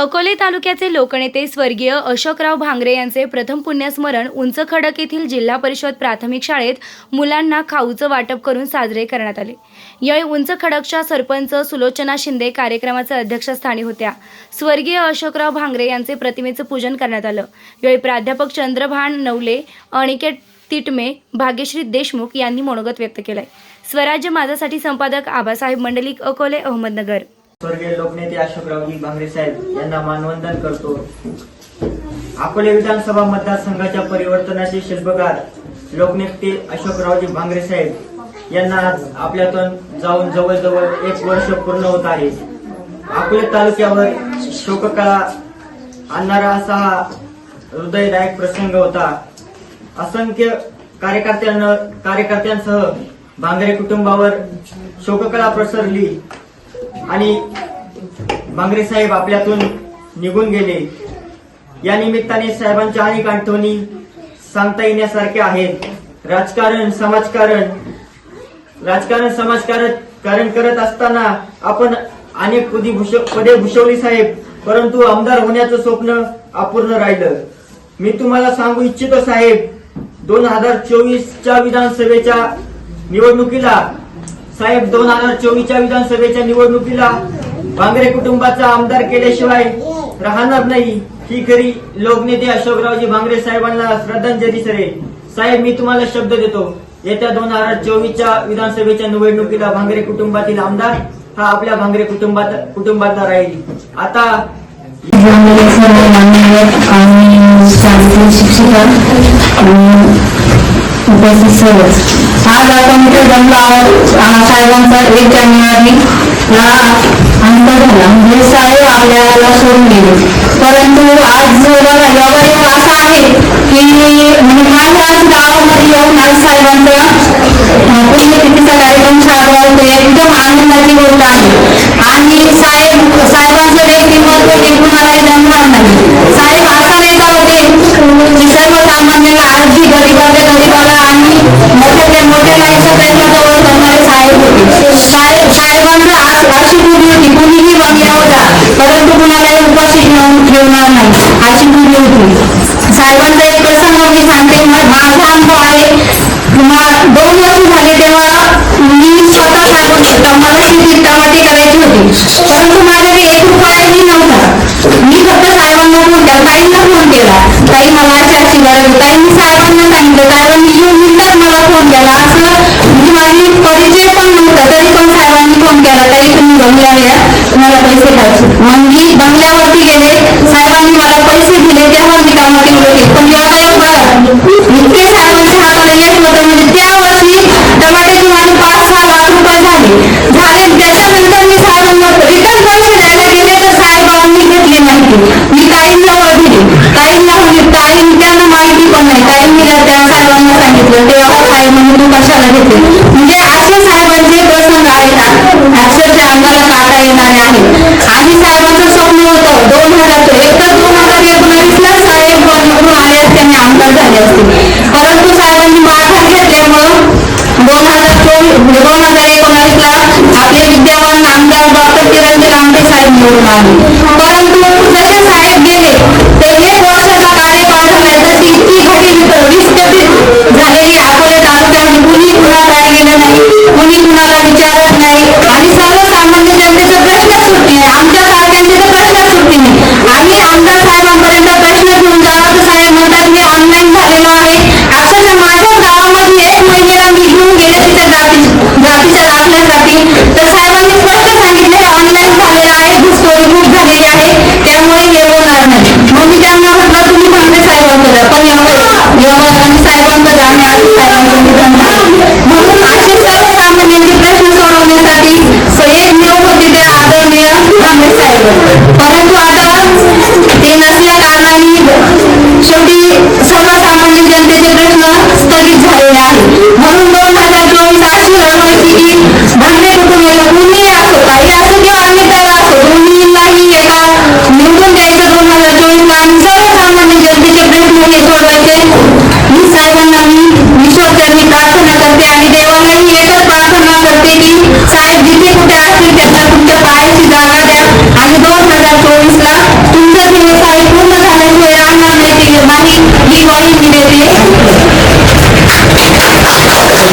अकोले तालुक्याचे लोकनेते स्वर्गीय अशोकराव भांगरे यांचे प्रथम पुण्यस्मरण उंच खडक येथील जिल्हा परिषद प्राथमिक शाळेत मुलांना खाऊचं वाटप करून साजरे करण्यात आले. यावेळी उंच खडकच्या सरपंच सुलोचना शिंदे कार्यक्रमाच्या अध्यक्षस्थानी होत्या. स्वर्गीय अशोकराव भांगरे यांचे प्रतिमेचं पूजन करण्यात आलं. यावेळी प्राध्यापक चंद्रभान नवले अनिकेत तिटमे भाग्यश्री देशमुख यांनी मनोगत व्यक्त केलंय. स्वराज्य माझासाठी संपादक आबासाहेब मंडलिक अकोले अहमदनगर. स्वर्गीय लोकनेते अशोकरावजी भांगरे साहेब यांना मानवंदन करतो. अकोले विधानसभा मतदारसंघाच्या परिवर्तनाचे शिल्पकार लोकनेते अशोकरावजी भांगरे साहेब यांना आज आपल्यातून जाऊन जवळजवळ एक वर्ष पूर्ण होत आहे. अकोले तालुक्यावर शोककळा आणणारा असा हा हृदयदायक प्रसंग होता. असंख्य कार्यकर्त्यांना कार्यकर्त्यांसह भांगरे कुटुंबावर शोककळा प्रसरली आणि भांगरे साहेब आपल्यातून निघून गेले. या निमित्ताने साहेबांच्या अनेक आठवणी सांगता येण्यासारख्या आहेत. राजकारण समाजकारण. राजकारण समाजकारण कारण करत असताना आपण अनेक पदी भूष पदे भूषवली साहेब परंतु आमदार होण्याचं स्वप्न अपूर्ण राहिलं. मी तुम्हाला सांगू इच्छितो साहेब दोन हजार चोवीसच्या विधानसभेच्या निवडणुकीला साहेब दोन हजार चोवीसच्या विधानसभेच्या निवडणुकीला भांगरे कुटुंबाचा आमदार केल्याशिवाय राहणार नाही. ही खरी लोकनेते अशोकरावजी भांगरे साहेबांना श्रद्धांजली सरेल. साहेब मी तुम्हाला शब्द देतो. येत्या दोन हजार चोवीसच्या विधानसभेच्या निवडणुकीला भांगरे कुटुंबातील आमदार हा आपल्या भांगरे कुटुंबात कुटुंबातला राहील. आता शिक्षिका उपस्थित सर्व आज आपण इथे जमलो आहोत. साहेबांचा एक जानेवारी हा अंत झाला म्हणजे साहेब आपल्याला सोडून गेले. परंतु आज जर साहेबांचा मी सांगते मा- माझा अनुभव आहे दोन वर्ष झाले तेव्हा मी स्वतः सांगू शकता मला शेती टमाटे करायची होती. परंतु माझ्याकडे एक रुपयाही नव्हता. मी फक्त साहेबांना फोन केला ताईंना फोन केला. ताई मला अशी अशी गरज. ताईंनी साहेबांना सांगितलं. साहेबांनी येऊन मिनिटात मला फोन केला. असं म्हणजे माझी परिचय पण नव्हता. तरी पण साहेबांनी फोन केला. ताई तुम्ही बंगल्यावर या तुम्हाला पैसे परंतु जसे साहेब गेले तर एक वर्षाचा कार्यकाळ झालाय तशी इतकी घटी विस्कटीत झालेली अकोले तालुक्यामध्ये कुणी कुणाकडे गेलं नाही. कुणी कुणाला विचार